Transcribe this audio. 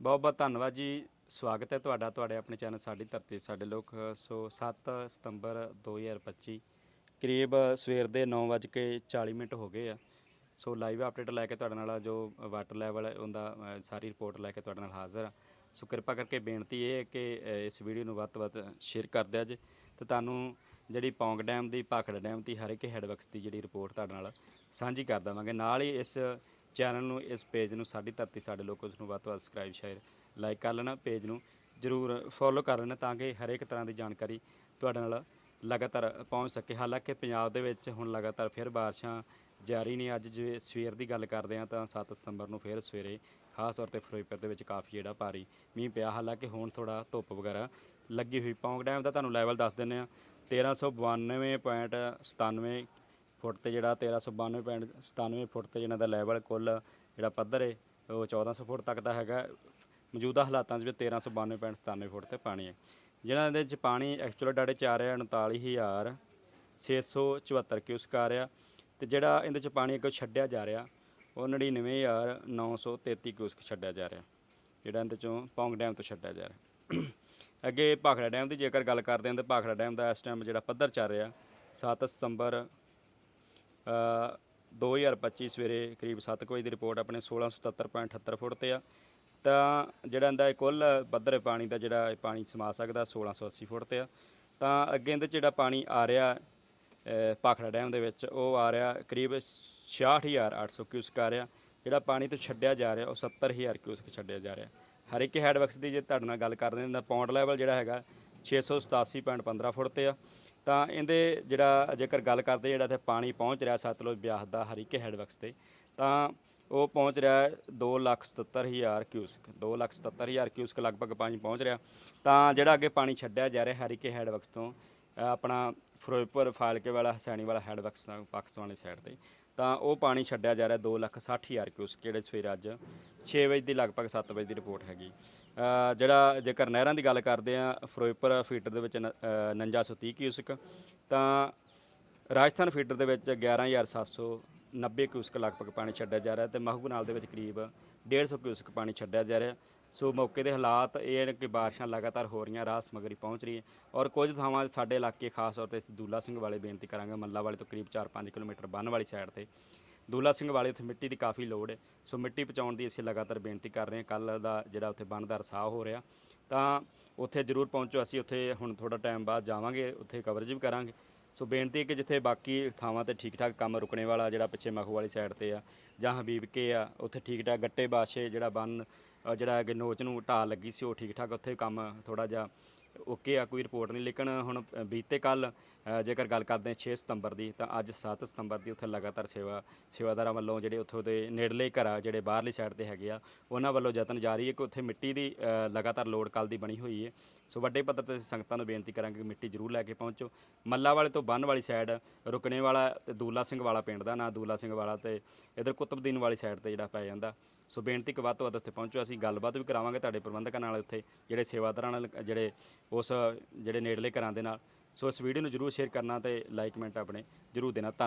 ਬਹੁਤ ਬਹੁਤ ਧੰਨਵਾਦ ਜੀ। ਸਵਾਗਤ ਹੈ ਤੁਹਾਡਾ, ਤੁਹਾਡੇ ਆਪਣੇ ਚੈਨਲ ਸਾਡੀ ਧਰਤੀ ਸਾਡੇ ਲੋਕ। ਸੋ 7 ਸਤੰਬਰ 2025 ਕਰੀਬ ਸਵੇਰ ਦੇ 9:40 ਮਿੰਟ ਹੋ ਗਏ ਆ। ਸੋ ਲਾਈਵ ਅਪਡੇਟ ਲੈ ਕੇ ਤੁਹਾਡੇ ਨਾਲ ਜੋ ਵਾਟਰ ਲੈਵਲ ਹੈ ਉਹਦਾ ਸਾਰੀ ਰਿਪੋਰਟ ਲੈ ਕੇ ਤੁਹਾਡੇ ਨਾਲ ਹਾਜ਼ਰ ਆ। ਸੋ ਕਿਰਪਾ ਕਰਕੇ ਬੇਨਤੀ ਇਹ ਹੈ ਕਿ ਇਸ ਵੀਡੀਓ ਨੂੰ ਵੱਧ ਤੋਂ ਵੱਧ ਸ਼ੇਅਰ ਕਰ ਦਿਆ ਜੇ। ਤੇ ਤੁਹਾਨੂੰ ਜਿਹੜੀ ਪੌਂਗ ਡੈਮ ਦੀ ਭਾਖੜ ਡੈਮ ਦੀ, ਹਰ ਇੱਕ ਹੈਡਵਰਕਸ ਦੀ ਜਿਹੜੀ ਰਿਪੋਰਟ ਤੁਹਾਡੇ ਨਾਲ ਸਾਂਝੀ ਕਰ ਦੇਵਾਂਗੇ। ਨਾਲ ਹੀ ਇਸ ਚੈਨਲ ਨੂੰ, ਇਸ ਪੇਜ ਨੂੰ, ਸਾਡੀ ਧਰਤੀ, ਸਾਡੇ ਲੋਕ ਉਸ ਨੂੰ ਵੱਧ ਤੋਂ ਵੱਧ ਸਬਸਕ੍ਰਾਈਬ ਸ਼ੇਅਰ ਲਾਈਕ ਕਰ ਲੈਣਾ, ਪੇਜ ਨੂੰ ਜਰੂਰ ਫੋਲੋ ਕਰ ਲੈਣਾ ਤਾਂ ਕਿ ਹਰੇਕ ਤਰ੍ਹਾਂ ਦੀ ਜਾਣਕਾਰੀ ਤੁਹਾਡੇ ਨਾਲ ਲਗਾਤਾਰ ਪਹੁੰਚ ਸਕੇ। ਹਾਲਾਂਕਿ ਪੰਜਾਬ ਦੇ ਵਿੱਚ ਹੁਣ ਲਗਾਤਾਰ ਫਿਰ ਬਾਰਿਸ਼ਾਂ ਜਾਰੀ ਨੇ। ਅੱਜ ਜੇ ਸਵੇਰ ਦੀ ਗੱਲ ਕਰਦੇ ਹਾਂ ਤਾਂ 7 ਸਤੰਬਰ ਨੂੰ ਫਿਰ ਸਵੇਰੇ ਖਾਸ ਤੌਰ ਤੇ ਫਿਰੋਜ਼ਪੁਰ ਦੇ ਵਿੱਚ ਕਾਫੀ ਜਿਹੜਾ ਭਾਰੀ ਮੀਂਹ ਪਿਆ। ਹਾਲਾਂਕਿ ਹੁਣ ਥੋੜਾ ਧੁੱਪ ਵਗੈਰਾ ਲੱਗੀ ਹੋਈ, ਪੌਂਗ ਡੈਮ ਦਾ ਤੁਹਾਨੂੰ ਲੈਵਲ ਦੱਸ ਦਿੰਦੇ ਆ 1392.97 ਫੁੱਟ ਤੇ ਜਿਹੜਾ 1392.97 ਫੁੱਟ ਤੇ ਜਿਹਨਾਂ ਦਾ ਲੈਵਲ ਕੁੱਲ ਜਿਹੜਾ ਪੱਧਰ ਹੈ ਉਹ 1400 ਫੁੱਟ ਤੱਕ ਦਾ ਹੈਗਾ। ਮੌਜੂਦਾ ਹਾਲਾਤਾਂ 'ਚ ਵੀ 1392.97 ਫੁੱਟ ਤੇ ਪਾਣੀ ਹੈ ਜਿਹਨਾਂ ਦੇ ਵਿੱਚ ਪਾਣੀ ਐਕਚੁਅਲ ਡਾਟੇ 'ਚ ਆ ਰਿਹਾ 39674 ਕਿਊਸਕ ਆ ਰਿਹਾ ਤੇ ਜਿਹੜਾ ਇਹਦੇ 'ਚ ਪਾਣੀ ਅੱਗੇ ਛੱਡਿਆ ਜਾ ਰਿਹਾ, ਉਹ 99933 ਕਿਊਸਕ ਛੱਡਿਆ ਜਾ ਰਿਹਾ, ਜਿਹੜਾ ਇਹਦੇ ਚੋਂ ਪੌਂਗ ਡੈਮ ਤੋਂ ਛੱਡਿਆ ਜਾ ਰਿਹਾ। ਅੱਗੇ ਭਾਖੜਾ ਡੈਮ ਦੀ ਜੇਕਰ ਗੱਲ ਕਰਦੇ ਹਾਂ, ਤਾਂ ਭਾਖੜਾ ਡੈਮ ਦਾ ਇਸ ਟਾਈਮ ਜਿਹੜਾ ਪੱਧਰ ਚੱਲ ਰਿਹਾ 7 ਸਤੰਬਰ 2025 ਸਵੇਰੇ ਕਰੀਬ 7 ਵਜੇ ਦੀ ਰਿਪੋਰਟ ਆਪਣੇ 1677.78 ਫੁੱਟ ਤੇ ਆ। ਤਾਂ ਜਿਹੜਾ ਇਹਦਾ ਕੁੱਲ ਪੱਧਰ ਪਾਣੀ ਦਾ ਜਿਹੜਾ ਪਾਣੀ ਸਮਾ ਸਕਦਾ 1680 ਫੁੱਟ ਤੇ ਆ। ਤਾਂ ਅੱਗੇ ਇਹਦੇ 'ਚ ਜਿਹੜਾ ਪਾਣੀ ਆ ਰਿਹਾ ਅ, ਭਾਖੜਾ ਡੈਮ ਦੇ ਵਿੱਚ ਉਹ ਆ ਰਿਹਾ ਕਰੀਬ 66800 ਕਿਊਸਕ ਆ ਰਿਹਾ। ਜਿਹੜਾ ਪਾਣੀ ਤੋਂ ਛੱਡਿਆ ਜਾ ਰਿਹਾ ਉਹ 70000 ਕਿਊਸਕ ਛੱਡਿਆ ਜਾ ਰਿਹਾ। ਹਰ ਇੱਕ ਹੈਡਵਰਕਸ ਦੀ ਜੇ ਤੁਹਾਡੇ ਨਾਲ ਗੱਲ ਕਰਦੇ ਹਾਂ ਤਾਂ ਪੌਂਡ ਲੈਵਲ ਜਿਹੜਾ ਹੈਗਾ 687.15 ਫੁੱਟ ਤੇ ਆ। ਤਾਂ ਇਹਦੇ ਜਿਹੜਾ ਜੇਕਰ ਗੱਲ ਕਰਦੇ ਜਿਹੜਾ ਇੱਥੇ ਪਾਣੀ ਪਹੁੰਚ ਰਿਹਾ ਸਤਲੁਜ ਬਿਆਸ ਦਾ ਹਰੀਕੇ ਹੈਡਵਰਕਸ ਤੇ, ਤਾਂ ਉਹ ਪਹੁੰਚ ਰਿਹਾ 277000 ਕਿਊਸਕ 277000 ਕਿਊਸਕ ਲਗਭਗ ਪਾਣੀ ਪਹੁੰਚ ਰਿਹਾ। ਤਾਂ ਜਿਹੜਾ ਅੱਗੇ ਪਾਣੀ ਛੱਡਿਆ ਜਾ ਰਿਹਾ ਹਰੀਕੇ ਹੈਡਵਰਕਸ ਤੋਂ ਆਪਣਾ ਫਿਰੋਜ਼ਪੁਰ ਫਾਲਕੇ ਵਾਲਾ ਹਸੈਣੀ ਵਾਲਾ ਹੈਡਵਰਕਸ ਦਾ ਪਾਕਿਸਤਾਨ ਵਾਲੀ ਸਾਈਡ ਤੇ ਤਾਂ ਉਹ ਪਾਣੀ ਛੱਡਿਆ ਜਾ ਰਿਹਾ 260000 ਕਿਊਸਕ ਜਿਹੜੇ ਸਵੇਰ ਅੱਜ। 6 ਵਜੇ ਦੀ ਲਗਭਗ 7 ਵਜੇ ਦੀ ਰਿਪੋਰਟ ਹੈਗੀ। ਜਿਹੜਾ ਜੇਕਰ ਨਹਿਰਾਂ ਦੀ ਗੱਲ ਕਰਦੇ ਆ ਫਿਰੋਜ਼ਪੁਰ ਫੀਟਰ ਦੇ ਵਿੱਚ ਨ- ਅ, 4930 ਕਿਊਸਕ ਤਾਂ ਰਾਜਸਥਾਨ ਫੀਡਰ ਦੇ ਵਿੱਚ 11790 ਕਿਊਸਕ ਲਗਭਗ ਪਾਣੀ ਛੱਡਿਆ ਜਾ ਰਿਹਾ ਤੇ ਮਹਬੂਬ ਦੇ ਵਿੱਚ ਕਰੀਬ 150 ਕਿਊਸਕ ਪਾਣੀ ਛੱਡਿਆ ਜਾ ਰਿਹਾ। ਸੋ ਮੌਕੇ ਦੇ ਹਾਲਾਤ ਇਹ ਨੇ ਕਿ ਬਾਰਿਸ਼ਾਂ ਲਗਾਤਾਰ ਹੋ ਰਹੀਆਂ, ਰਾਹ ਸਮਗਰੀ ਪਹੁੰਚ ਰਹੀ ਹੈ ਔਰ ਕੁਝ ਥਾਵਾਂ ਸਾਡੇ ਇਲਾਕੇ, ਖਾਸ ਤੌਰ ਤੇ ਦੂਲਾ ਸਿੰਘ ਵਾਲੇ ਬੇਨਤੀ ਕਰਾਂਗੇ, ਮੱਲਾ ਵਾਲੇ ਤੋਂ ਕਰੀਬ 4-5 ਕਿਲੋਮੀਟਰ ਬੰਨ ਵਾਲੀ ਸਾਈਡ ਤੇ। ਦੂਲਾ ਸਿੰਘ ਵਾਲੇ ਉੱਥੇ ਮਿੱਟੀ ਦੀ ਕਾਫੀ ਲੋੜ ਹੈ, ਸੋ ਮਿੱਟੀ ਪਹੁੰਚਾਉਣ ਦੀ ਅਸੀਂ ਲਗਾਤਾਰ ਬੇਨਤੀ ਕਰ ਰਹੇ ਹਾਂ ਕੱਲ ਦਾ ਜਿਹੜਾ ਉੱਥੇ ਬੰਨ ਦਾ ਰਸਾਹ ਹੋ ਰਿਹਾ, ਤਾਂ ਉੱਥੇ ਜ਼ਰੂਰ ਪਹੁੰਚੋ, ਅਸੀਂ ਉੱਥੇ ਹੁਣ ਥੋੜਾ ਟਾਈਮ ਬਾਅਦ ਜਾਵਾਂਗੇ, ਉੱਥੇ ਕਵਰੇਜ ਵੀ ਕਰਾਂਗੇ। ਸੋ ਬੇਨਤੀ ਹੈ ਕਿ ਜਿੱਥੇ ਬਾਕੀ ਥਾਵਾਂ ਤੇ ਠੀਕ ਠਾਕ ਕੰਮ ਰੁਕਣੇ ਵਾਲਾ ਜਿਹੜਾ ਪਿੱਛੇ ਮਖੂ ਵਾਲੀ ਸਾਈਡ ਤੇ ਆ ਜਾਂ ਹਬੀਬ ਕੇ ਆ ਉੱਥੇ ਠੀਕ ਠਾਕ ਗੱਟੇ ਬਾਸ਼ੇ ਜਿਹੜਾ ਬੰਨ ਅ, ਜਿਹੜਾ ਅੱਗੇ ਨੋਚ ਨੂੰ ਢਾਹ ਲੱਗੀ ਸੀ ਉਹ ਠੀਕ ਠਾਕ ਉੱਥੇ ਕੰਮ ਥੋੜਾ ਜਿਹਾ ਓਕੇ ਆ ਕੋਈ ਰਿਪੋਰਟ ਨਹੀਂ। ਲੇਕਿਨ ਹੁਣ ਅ, ਬੀਤੇ ਕੱਲ ਜੇਕਰ ਗੱਲ ਕਰਦੇ ਹਾਂ 6 ਸਤੰਬਰ ਦੀ ਤਾਂ ਅੱਜ 7 ਸਤੰਬਰ ਦੀ ਉੱਥੇ ਲਗਾਤਾਰ ਸੇਵਾ ਸੇਵਾਦਾਰਾਂ ਵੱਲੋਂ ਜਿਹੜੇ ਉੱਥੋਂ ਦੇ ਨੇੜਲੇ ਘਰ ਆ ਜਿਹੜੇ ਬਾਹਰਲੀ ਸਾਈਡ ਤੇ ਹੈਗੇ ਆ ਉਹਨਾਂ ਵੱਲੋਂ ਯਤਨ ਜਾਰੀ ਹੈ ਕਿ ਉੱਥੇ ਮਿੱਟੀ ਦੀ ਅ, ਲਗਾਤਾਰ ਲੋੜ ਕੱਲ ਦੀ ਬਣੀ ਹੋਈ ਹੈ। ਸੋ ਵੱਡੇ ਪੱਧਰ ਤੇ ਅਸੀਂ ਸੰਗਤਾਂ ਨੂੰ ਬੇਨਤੀ ਕਰਾਂਗੇ ਕਿ ਮਿੱਟੀ ਜ਼ਰੂਰ ਲੈ ਕੇ ਪਹੁੰਚੋ। ਮੱਲਾ ਵਾਲੇ ਤੋਂ ਬੰਨ ਵਾਲੀ ਸਾਈਡ ਰੁਕਣੇ ਵਾਲਾ ਤੇ ਦੂਲਾ ਸਿੰਘ ਵਾਲਾ ਪਿੰਡ ਦਾ ਨਾਂ, ਦੂਲਾ ਸਿੰਘ ਵਾਲਾ ਤੇ ਇਧਰ ਕੁਤਬਦੀਨ ਵਾਲੀ ਸਾਈਡ ਤੇ ਜਿਹੜਾ ਪੈ ਜਾਂਦਾ। ਸੋ ਬੇਨਤੀ ਕਿ ਵੱਧ ਤੋਂ ਵੱਧ ਉੱਥੇ ਪਹੁੰਚੋ। ਅਸੀਂ ਗੱਲਬਾਤ ਵੀ ਕਰਾਵਾਂਗੇ ਤੁਹਾਡੇ ਪ੍ਰਬੰਧਕਾਂ ਨਾਲ ਉੱਥੇ, ਜਿਹੜੇ ਸੇਵਾਦਾਰਾਂ ਨਾਲ, ਜਿਹੜੇ ਉਸ, ਜਿਹੜੇ ਨੇੜਲੇ ਘਰਾਂ ਦੇ ਨਾਲ। ਸੋ ਇਸ ਵੀਡੀਓ ਨੂੰ ਜਰੂਰ ਸ਼ੇਅਰ ਕਰਨਾ ਤੇ ਲਾਈਕ, ਕਮੈਂਟ ਆਪਣੇ ਜਰੂਰ ਦੇਣਾ। ਧੰਨਵਾਦ।